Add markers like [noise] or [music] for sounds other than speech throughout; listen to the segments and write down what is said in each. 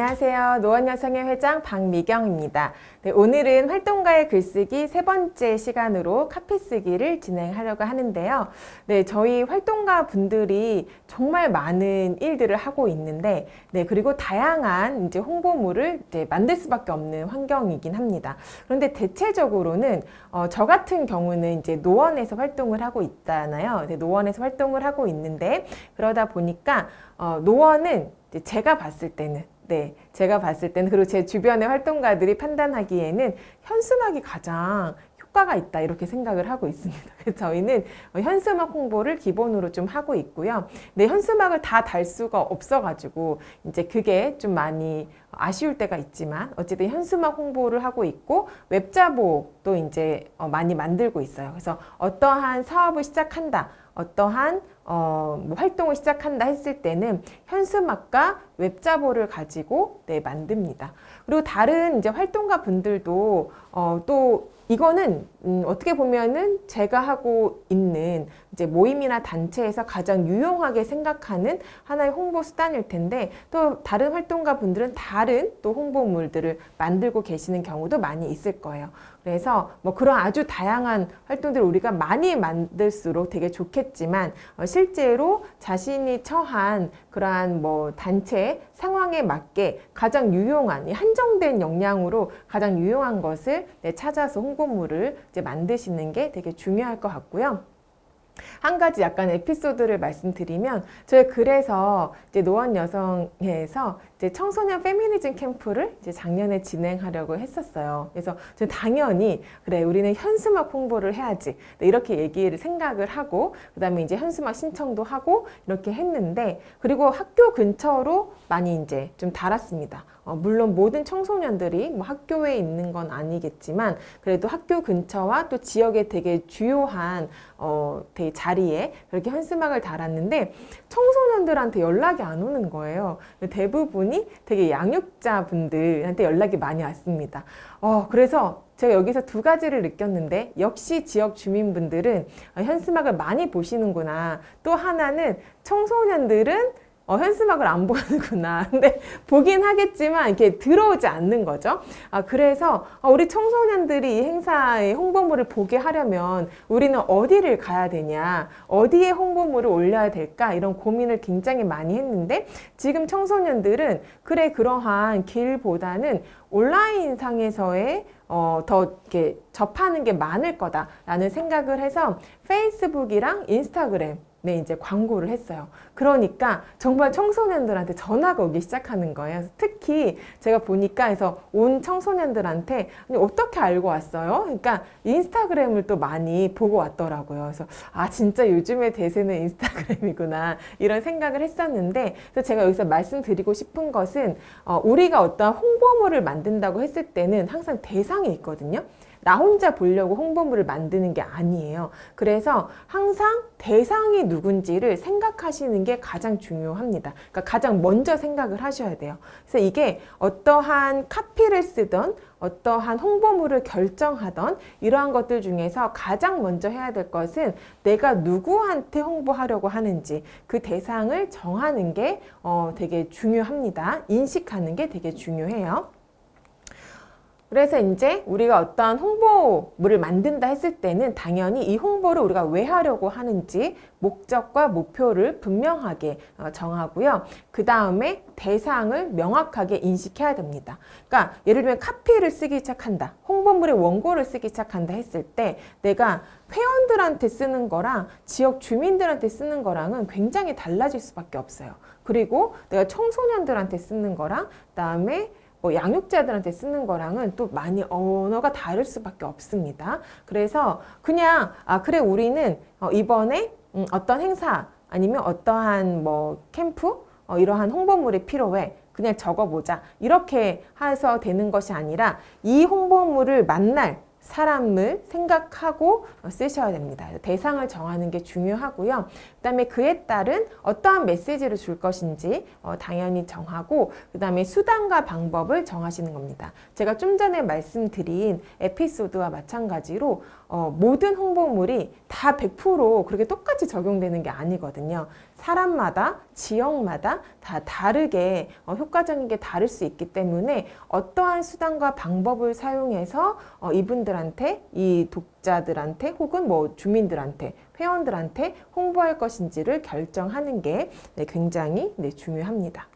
안녕하세요. 노원여성의 회장 박미경입니다. 네, 오늘은 활동가의 글쓰기 세 번째 시간으로 카피 쓰기를 진행하려고 하는데요. 네, 저희 활동가 분들이 정말 많은 일들을 하고 있는데, 네, 그리고 다양한 이제 홍보물을 이제 만들 수밖에 없는 환경이긴 합니다. 그런데 대체적으로는 어, 저 같은 경우는 이제 노원에서 활동을 하고 있잖아요. 네, 노원에서 활동을 하고 있는데 그러다 보니까 어, 노원은 제가 봤을 때는 네, 제가 봤을 때는 그리고 제 주변의 활동가들이 판단하기에는 현수막이 가장 효과가 있다 이렇게 생각을 하고 있습니다. [laughs] 저희는 어, 현수막 홍보를 기본으로 좀 하고 있고요. 네, 현수막을 다 달 수가 없어가지고 이제 그게 좀 많이 아쉬울 때가 있지만 어쨌든 현수막 홍보를 하고 있고 웹자보도 이제 어, 많이 만들고 있어요. 그래서 어떠한 사업을 시작한다, 어떠한 어, 뭐 활동을 시작한다 했을 때는 현수막과 웹자보를 가지고 네, 만듭니다. 그리고 다른 이제 활동가 분들도 어, 또 이거는 음, 어떻게 보면은 제가 하고 있는 이제 모임이나 단체에서 가장 유용하게 생각하는 하나의 홍보 수단일 텐데 또 다른 활동가 분들은 다른 또 홍보물들을 만들고 계시는 경우도 많이 있을 거예요. 그래서 뭐 그런 아주 다양한 활동들을 우리가 많이 만들수록 되게 좋겠지만 어, 실제로 자신이 처한 그러한 뭐 단체 상황에 맞게 가장 유용한 이 한정된 역량으로 가장 유용한 것을 네, 찾아서 홍보물을 이제 만드시는 게 되게 중요할 것 같고요. 한 가지 약간 에피소드를 말씀드리면 저희 그래서 이제 노원 여성에서 이제 청소년 페미니즘 캠프를 이제 작년에 진행하려고 했었어요. 그래서 저 당연히 그래 우리는 현수막 홍보를 해야지 네, 이렇게 얘기를 생각을 하고 그다음에 이제 현수막 신청도 하고 이렇게 했는데 그리고 학교 근처로 많이 이제 좀 달았습니다. 어, 물론 모든 청소년들이 뭐 학교에 있는 건 아니겠지만 그래도 학교 근처와 또 지역에 되게 주요한 어, 되게 자리에 그렇게 현수막을 달았는데 청소년들한테 연락이 안 오는 거예요. 대부분 이 되게 양육자분들한테 연락이 많이 왔습니다. 어, 그래서 제가 여기서 두 가지를 느꼈는데 역시 지역 주민분들은 어, 현수막을 많이 보시는구나. 또 하나는 청소년들은 어, 현수막을 안 보는구나. [laughs] 근데 보긴 하겠지만 이렇게 들어오지 않는 거죠. 아, 그래서 어, 우리 청소년들이 이 행사의 홍보물을 보게 하려면 우리는 어디를 가야 되냐, 어디에 홍보물을 올려야 될까 이런 고민을 굉장히 많이 했는데 지금 청소년들은 그래 그러한 길보다는 온라인 상에서의 어, 더 이렇게 접하는 게 많을 거다라는 생각을 해서 페이스북이랑 인스타그램 네, 이제 광고를 했어요. 그러니까 정말 청소년들한테 전화가 오기 시작하는 거예요. 특히 제가 보니까 해서 온 청소년들한테 어떻게 알고 왔어요? 그러니까 인스타그램을 또 많이 보고 왔더라고요. 그래서 아, 진짜 요즘의 대세는 인스타그램이구나. 이런 생각을 했었는데 그래서 제가 여기서 말씀드리고 싶은 것은 어, 우리가 어떤 홍보물을 만든다고 했을 때는 항상 대상이 있거든요. 나 혼자 보려고 홍보물을 만드는 게 아니에요. 그래서 항상 대상이 누군지를 생각하시는 게 가장 중요합니다. 그러니까 가장 먼저 생각을 하셔야 돼요. 그래서 이게 어떠한 카피를 쓰던 어떠한 홍보물을 결정하던 이러한 것들 중에서 가장 먼저 해야 될 것은 내가 누구한테 홍보하려고 하는지 그 대상을 정하는 게 어, 되게 중요합니다. 인식하는 게 되게 중요해요. 그래서 이제 우리가 어떠한 홍보물을 만든다 했을 때는 당연히 이 홍보를 우리가 왜 하려고 하는지 목적과 목표를 분명하게 어, 정하고요. 그 다음에 대상을 명확하게 인식해야 됩니다. 그러니까 예를 들면 카피를 쓰기 시작한다. 홍보물의 원고를 쓰기 시작한다 했을 때 내가 회원들한테 쓰는 거랑 지역 주민들한테 쓰는 거랑은 굉장히 달라질 수밖에 없어요. 그리고 내가 청소년들한테 쓰는 거랑 그다음에 뭐 양육자들한테 쓰는 거랑은 또 많이 언어가 다를 수밖에 없습니다. 그래서 그냥 아 그래 우리는 어, 이번에 음, 어떤 행사 아니면 어떠한 뭐 캠프 어, 이러한 홍보물이 필요해. 그냥 적어보자. 이렇게 해서 되는 것이 아니라 이 홍보물을 만날 사람을 생각하고 쓰셔야 됩니다. 대상을 정하는 게 중요하고요. 그 다음에 그에 따른 어떠한 메시지를 줄 것인지 어, 당연히 정하고 그 다음에 수단과 방법을 정하시는 겁니다. 제가 좀 전에 말씀드린 에피소드와 마찬가지로 어, 모든 홍보물이 다 100% 그렇게 똑같이 적용되는 게 아니거든요. 사람마다 지역마다 다 다르게 어, 효과적인 게 다를 수 있기 때문에 어떠한 수단과 방법을 사용해서 어, 이분들한테 이 독자들한테 혹은 뭐 주민들한테 회원들한테 홍보할 것인지를 결정하는 게 네, 굉장히 네, 중요합니다.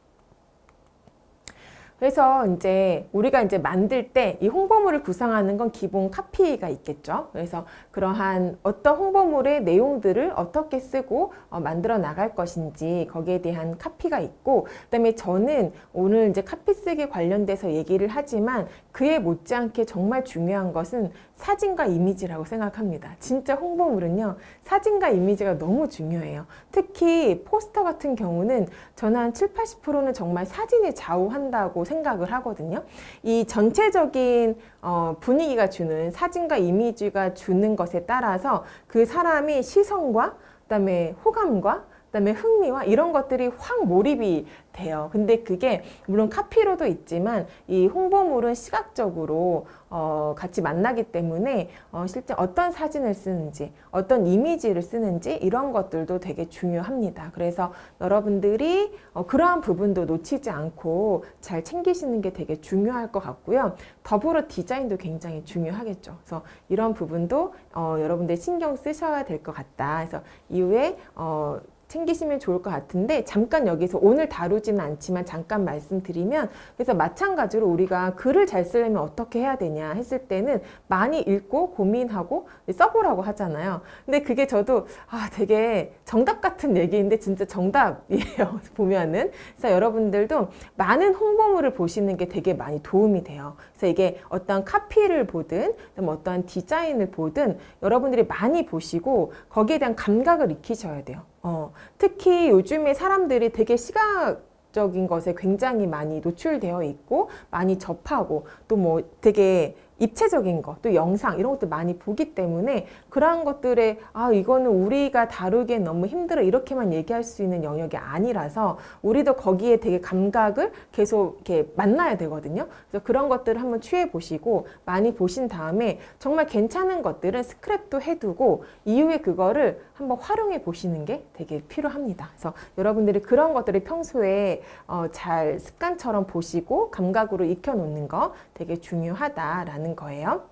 그래서 이제 우리가 이제 만들 때 이 홍보물을 구성하는 건 기본 카피가 있겠죠. 그래서 그러한 어떤 홍보물의 내용들을 어떻게 쓰고 어, 만들어 나갈 것인지 거기에 대한 카피가 있고, 그다음에 저는 오늘 이제 카피 쓰기 관련돼서 얘기를 하지만 그에 못지않게 정말 중요한 것은 사진과 이미지라고 생각합니다. 진짜 홍보물은요, 사진과 이미지가 너무 중요해요. 특히 포스터 같은 경우는 저는 한 7, 80%는 정말 사진이 좌우한다고 생각을 하거든요. 이 전체적인 어, 분위기가 주는 사진과 이미지가 주는 것에 따라서 그 사람이 시선과 그다음에 호감과 그다음에 흥미와 이런 것들이 확 몰입이 돼요. 근데 그게 물론 카피로도 있지만 이 홍보물은 시각적으로 어, 같이 만나기 때문에 어, 실제 어떤 사진을 쓰는지, 어떤 이미지를 쓰는지 이런 것들도 되게 중요합니다. 그래서 여러분들이 어, 그러한 부분도 놓치지 않고 잘 챙기시는 게 되게 중요할 것 같고요. 더불어 디자인도 굉장히 중요하겠죠. 그래서 이런 부분도 어, 여러분들 신경 쓰셔야 될 것 같다. 그래서 이후에 어, 챙기시면 좋을 것 같은데 잠깐 여기서 오늘 다루지는 않지만 잠깐 말씀드리면 그래서 마찬가지로 우리가 글을 잘 쓰려면 어떻게 해야 되냐 했을 때는 많이 읽고 고민하고 써보라고 하잖아요. 근데 그게 저도 아 되게 정답 같은 얘기인데 진짜 정답이에요. [laughs] 보면은 그래서 여러분들도 많은 홍보물을 보시는 게 되게 많이 도움이 돼요. 그래서 이게 어떤 카피를 보든 뭐 어떠한 디자인을 보든 여러분들이 많이 보시고 거기에 대한 감각을 익히셔야 돼요. 어, 특히 요즘에 사람들이 되게 시각 적인 것에 굉장히 많이 노출되어 있고 많이 접하고 또 뭐 되게 입체적인 것, 또 영상 이런 것들 많이 보기 때문에 그러한 것들에 아 이거는 우리가 다루기엔 너무 힘들어 이렇게만 얘기할 수 있는 영역이 아니라서 우리도 거기에 되게 감각을 계속 이렇게 만나야 되거든요. 그래서 그런 것들을 한번 취해 보시고 많이 보신 다음에 정말 괜찮은 것들은 스크랩도 해두고 이후에 그거를 한번 활용해 보시는 게 되게 필요합니다. 그래서 여러분들이 그런 것들을 평소에 어, 잘 습관처럼 보시고 감각으로 익혀 놓는 거 되게 중요하다라는 거예요.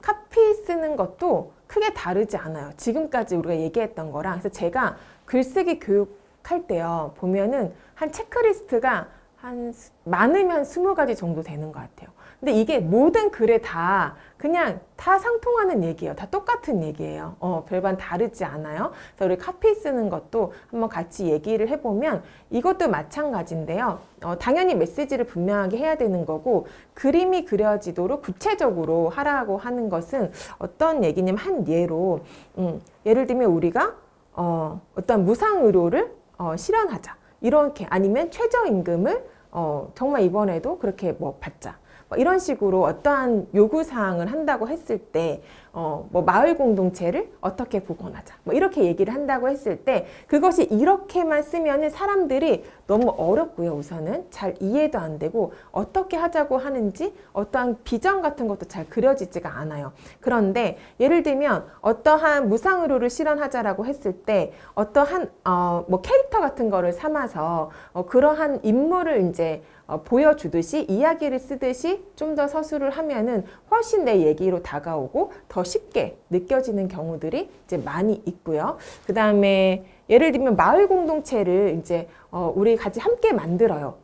카피 쓰는 것도 크게 다르지 않아요. 지금까지 우리가 얘기했던 거랑. 그래서 제가 글쓰기 교육할 때요. 보면은 한 체크리스트가 한 스- 많으면 스무 가지 정도 되는 것 같아요. 근데 이게 모든 글에 다 그냥 다 상통하는 얘기예요. 다 똑같은 얘기예요. 어, 별반 다르지 않아요. 그래서 우리 카피 쓰는 것도 한번 같이 얘기를 해보면 이것도 마찬가지인데요. 어, 당연히 메시지를 분명하게 해야 되는 거고 그림이 그려지도록 구체적으로 하라고 하는 것은 어떤 얘기냐면 한 예로 음, 예를 들면 우리가 어, 어떤 무상 의료를 어, 실현하자. 이렇게 아니면 최저임금을 어, 정말 이번에도 그렇게 뭐 받자. 뭐 이런 식으로 어떠한 요구 사항을 한다고 했을 때, 어, 뭐 마을 공동체를 어떻게 복원하자. 뭐 이렇게 얘기를 한다고 했을 때, 그것이 이렇게만 쓰면은 사람들이 너무 어렵고요. 우선은 잘 이해도 안 되고 어떻게 하자고 하는지 어떠한 비전 같은 것도 잘 그려지지가 않아요. 그런데 예를 들면 어떠한 무상의료를 실현하자라고 했을 때 어떠한 어, 뭐 캐릭터 같은 거를 삼아서 어, 그러한 인물을 이제 어, 보여주듯이 이야기를 쓰듯이 좀 더 서술을 하면은 훨씬 내 얘기로 다가오고 더 쉽게 느껴지는 경우들이 이제 많이 있고요. 그 다음에 예를 들면 마을 공동체를 이제 어, 우리 같이 함께 만들어요.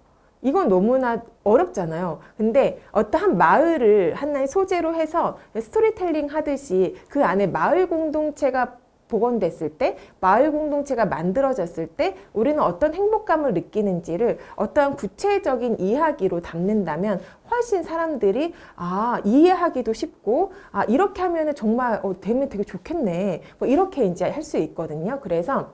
이건 너무나 어렵잖아요. 근데 어떠한 마을을 하나의 소재로 해서 스토리텔링 하듯이 그 안에 마을 공동체가 복원됐을 때, 마을 공동체가 만들어졌을 때 우리는 어떤 행복감을 느끼는지를 어떠한 구체적인 이야기로 담는다면 훨씬 사람들이 아 이해하기도 쉽고 아 이렇게 하면은 정말 어, 되면 되게 좋겠네. 뭐 이렇게 이제 할 수 있거든요. 그래서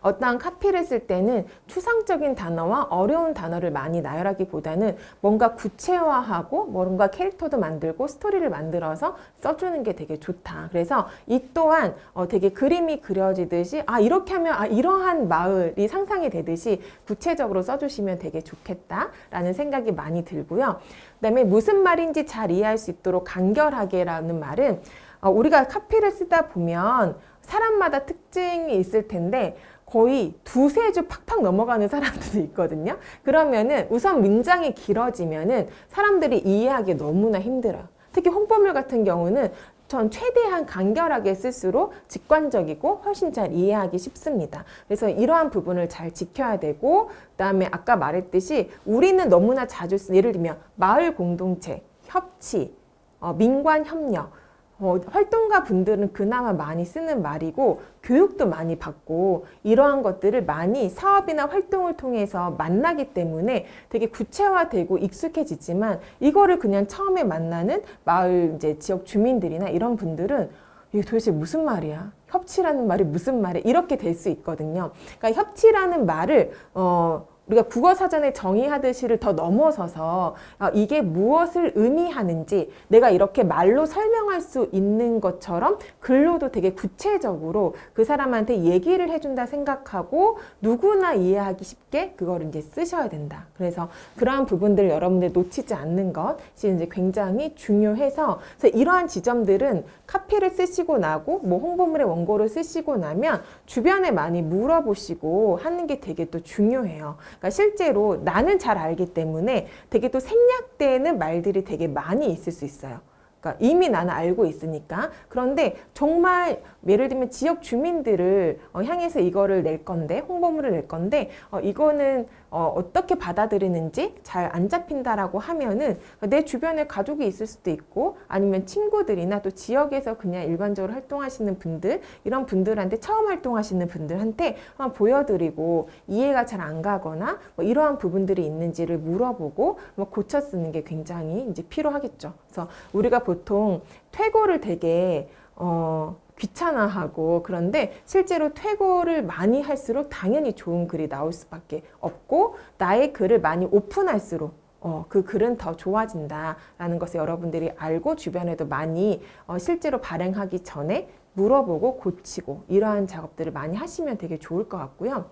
어떠한 카피를 쓸 때는 추상적인 단어와 어려운 단어를 많이 나열하기보다는 뭔가 구체화하고 뭔가 캐릭터도 만들고 스토리를 만들어서 써주는 게 되게 좋다. 그래서 이 또한 어, 되게 그림이 그려지듯이 아 이렇게 하면 아 이러한 마을이 상상이 되듯이 구체적으로 써주시면 되게 좋겠다라는 생각이 많이 들고요. 그다음에 무슨 말인지 잘 이해할 수 있도록 간결하게라는 말은 어, 우리가 카피를 쓰다 보면 사람마다 특징이 있을 텐데 거의 두세 줄 팍팍 넘어가는 사람들도 있거든요. 그러면은 우선 문장이 길어지면은 사람들이 이해하기 너무나 힘들어요. 특히 홍보물 같은 경우는 전 최대한 간결하게 쓸수록 직관적이고 훨씬 잘 이해하기 쉽습니다. 그래서 이러한 부분을 잘 지켜야 되고, 그다음에 아까 말했듯이 우리는 너무나 자주 쓰, 예를 들면 마을 공동체, 협치, 어, 민관 협력, 어, 활동가 분들은 그나마 많이 쓰는 말이고 교육도 많이 받고 이러한 것들을 많이 사업이나 활동을 통해서 만나기 때문에 되게 구체화되고 익숙해지지만 이거를 그냥 처음에 만나는 마을 이제 지역 주민들이나 이런 분들은 이게 도대체 무슨 말이야? 협치라는 말이 무슨 말이야? 이렇게 될 수 있거든요. 그러니까 협치라는 말을 어 우리가 국어 사전에 정의하듯이를 더 넘어서서 어, 이게 무엇을 의미하는지 내가 이렇게 말로 설명할 수 있는 것처럼 글로도 되게 구체적으로 그 사람한테 얘기를 해준다 생각하고 누구나 이해하기 쉽게 그거를 이제 쓰셔야 된다. 그래서 그러한 부분들 여러분들 놓치지 않는 것이 이제 굉장히 중요해서 이러한 지점들은 카피를 쓰시고 나고 뭐 홍보물의 원고를 쓰시고 나면 주변에 많이 물어보시고 하는 게 되게 또 중요해요. 그러니까 실제로 나는 잘 알기 때문에 되게 또 생략되는 말들이 되게 많이 있을 수 있어요. 그러니까 이미 나는 알고 있으니까. 그런데 정말 예를 들면 지역 주민들을 어, 향해서 이거를 낼 건데 홍보물을 낼 건데 어, 이거는 어, 떻게 받아들이는지 잘 안 잡힌다라고 하면은 내 주변에 가족이 있을 수도 있고 아니면 친구들이나 또 지역에서 그냥 일반적으로 활동하시는 분들 이런 분들한테 처음 활동하시는 분들한테 한번 보여드리고 이해가 잘 안 가거나 뭐 이러한 부분들이 있는지를 물어보고 뭐 고쳐 쓰는 게 굉장히 이제 필요하겠죠. 그래서 우리가 보통 퇴고를 되게 어 귀찮아하고 그런데 실제로 퇴고를 많이 할수록 당연히 좋은 글이 나올 수밖에 없고 나의 글을 많이 오픈할수록 어, 그 글은 더 좋아진다라는 것을 여러분들이 알고 주변에도 많이 어, 실제로 발행하기 전에 물어보고 고치고 이러한 작업들을 많이 하시면 되게 좋을 것 같고요.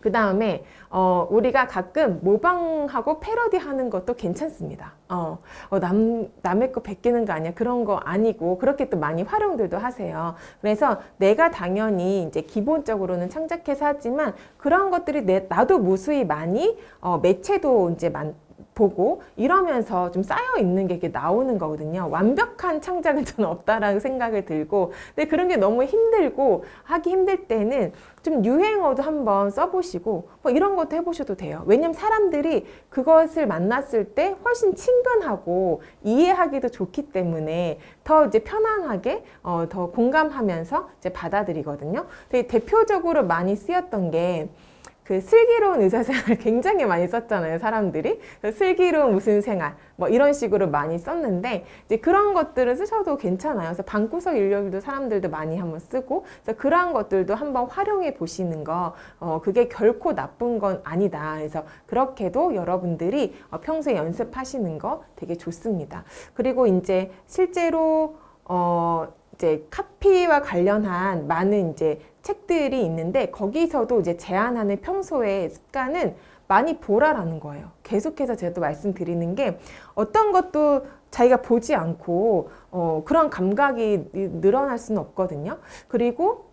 그 다음에 어, 우리가 가끔 모방하고 패러디하는 것도 괜찮습니다. 어, 어, 남 남의 거 베끼는 거 아니야 그런 거 아니고 그렇게 또 많이 활용들도 하세요. 그래서 내가 당연히 이제 기본적으로는 창작해서 하지만 그런 것들이 내 나도 무수히 많이 어, 매체도 이제 만 보고 이러면서 좀 쌓여 있는 게 이렇게 나오는 거거든요. 완벽한 창작은 저는 없다라는 생각을 들고, 근데 그런 게 너무 힘들고 하기 힘들 때는 좀 유행어도 한번 써보시고 뭐 이런 것도 해보셔도 돼요. 왜냐면 사람들이 그것을 만났을 때 훨씬 친근하고 이해하기도 좋기 때문에 더 이제 편안하게 어, 더 공감하면서 이제 받아들이거든요. 대표적으로 많이 쓰였던 게 그 슬기로운 의사생활 [laughs] 굉장히 많이 썼잖아요, 사람들이. 슬기로운 무슨 생활, 뭐 이런 식으로 많이 썼는데, 이제 그런 것들을 쓰셔도 괜찮아요. 그래서 방구석 인력도 사람들도 많이 한번 쓰고, 그래서 그러한 것들도 한번 활용해 보시는 거, 어, 그게 결코 나쁜 건 아니다. 그래서 그렇게도 여러분들이 어, 평소에 연습하시는 거 되게 좋습니다. 그리고 이제 실제로, 어, 이제 카피와 관련한 많은 이제 책들이 있는데 거기서도 이제 제안하는 평소의 습관은 많이 보라라는 거예요. 계속해서 제가 또 말씀드리는 게 어떤 것도 자기가 보지 않고 어, 그런 감각이 늘어날 수는 없거든요. 그리고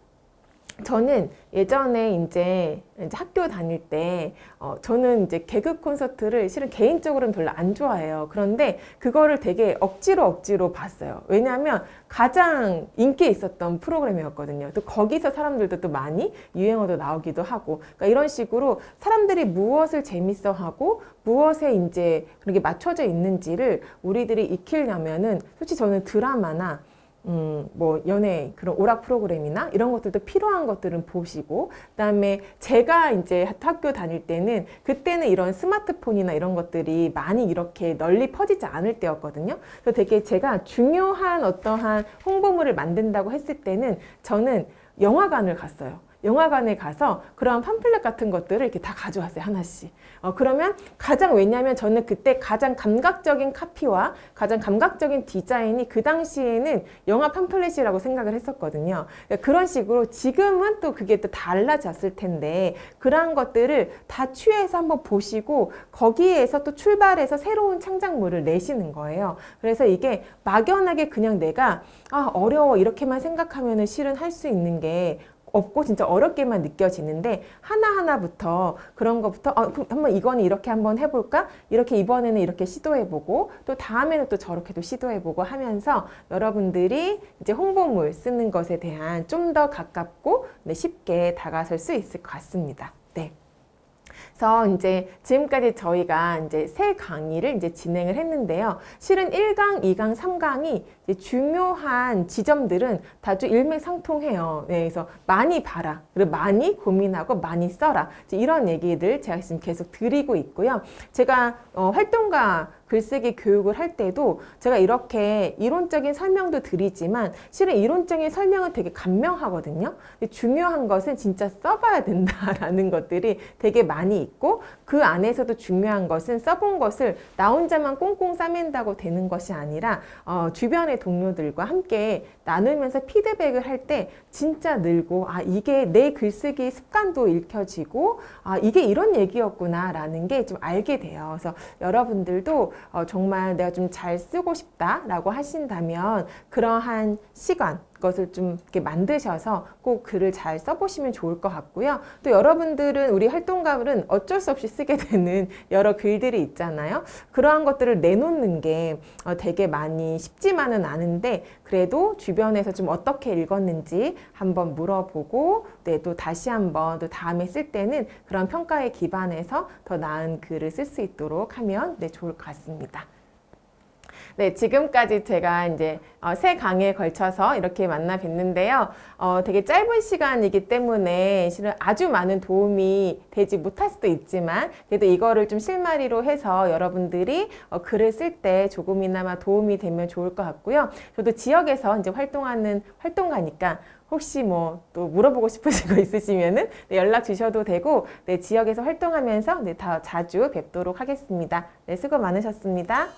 저는 예전에 이제, 이제 학교 다닐 때, 어, 저는 이제 개그 콘서트를 실은 개인적으로는 별로 안 좋아해요. 그런데 그거를 되게 억지로 억지로 봤어요. 왜냐하면 가장 인기 있었던 프로그램이었거든요. 또 거기서 사람들도 또 많이 유행어도 나오기도 하고, 그러니까 이런 식으로 사람들이 무엇을 재밌어 하고, 무엇에 이제 그렇게 맞춰져 있는지를 우리들이 익히려면은, 솔직히 저는 드라마나 음, 뭐 연애 그런 오락 프로그램이나 이런 것들도 필요한 것들은 보시고 그다음에 제가 이제 학교 다닐 때는 그때는 이런 스마트폰이나 이런 것들이 많이 이렇게 널리 퍼지지 않을 때였거든요. 그래서 되게 제가 중요한 어떠한 홍보물을 만든다고 했을 때는 저는 영화관을 갔어요. 영화관에 가서 그런 팜플렛 같은 것들을 이렇게 다 가져왔어요 하나씩. 어, 그러면 가장 왜냐하면 저는 그때 가장 감각적인 카피와 가장 감각적인 디자인이 그 당시에는 영화 팜플렛이라고 생각을 했었거든요. 그러니까 그런 식으로 지금은 또 그게 또 달라졌을 텐데 그러한 것들을 다 취해서 한번 보시고 거기에서 또 출발해서 새로운 창작물을 내시는 거예요. 그래서 이게 막연하게 그냥 내가 아 어려워 이렇게만 생각하면은 실은 할 수 있는 게 없고 진짜 어렵게만 느껴지는데 하나하나부터 그런 것부터 어, 그럼 한번 이거는 이렇게 한번 해볼까? 이렇게 이번에는 이렇게 시도해보고 또 다음에는 또 저렇게도 시도해보고 하면서 여러분들이 이제 홍보물 쓰는 것에 대한 좀 더 가깝고 네, 쉽게 다가설 수 있을 것 같습니다. 네. 그래서 이제 지금까지 저희가 이제 세 강의를 이제 진행을 했는데요. 실은 1강, 2강, 3강이 중요한 지점들은 다주 일맥상통해요. 네, 그래서 많이 봐라. 그리고 많이 고민하고 많이 써라. 이런 얘기들 제가 지금 계속 드리고 있고요. 제가 어, 활동가 글쓰기 교육을 할 때도 제가 이렇게 이론적인 설명도 드리지만 실은 이론적인 설명은 되게 간명하거든요. 근데 중요한 것은 진짜 써봐야 된다라는 [laughs] 것들이 되게 많이 있고 그 안에서도 중요한 것은 써본 것을 나 혼자만 꽁꽁 싸맨다고 되는 것이 아니라 어, 주변의 동료들과 함께 나누면서 피드백을 할 때 진짜 늘고 아 이게 내 글쓰기 습관도 읽혀지고 아 이게 이런 얘기였구나 라는 게 좀 알게 돼요. 그래서 여러분들도 어, 정말 내가 좀 잘 쓰고 싶다라고 하신다면 그러한 시간 것을 좀 이렇게 만드셔서 꼭 글을 잘 써보시면 좋을 것 같고요. 또 여러분들은 우리 활동가들은 어쩔 수 없이 쓰게 되는 여러 글들이 있잖아요. 그러한 것들을 내놓는 게 어, 되게 많이 쉽지만은 않은데 그래도 주변에서 좀 어떻게 읽었는지 한번 물어보고 네, 또 다시 한번 또 다음에 쓸 때는 그런 평가에 기반해서 더 나은 글을 쓸 수 있도록 하면 네, 좋을 것 같습니다. 네, 지금까지 제가 이제 어, 세 강의에 걸쳐서 이렇게 만나 뵀는데요. 어, 되게 짧은 시간이기 때문에 실은 아주 많은 도움이 되지 못할 수도 있지만 그래도 이거를 좀 실마리로 해서 여러분들이 어, 글을 쓸 때 조금이나마 도움이 되면 좋을 것 같고요. 저도 지역에서 이제 활동하는 활동가니까 혹시 뭐 또 물어보고 싶으신 [laughs] 거 있으시면은 네, 연락 주셔도 되고 네, 지역에서 활동하면서 네, 더 자주 뵙도록 하겠습니다. 네, 수고 많으셨습니다.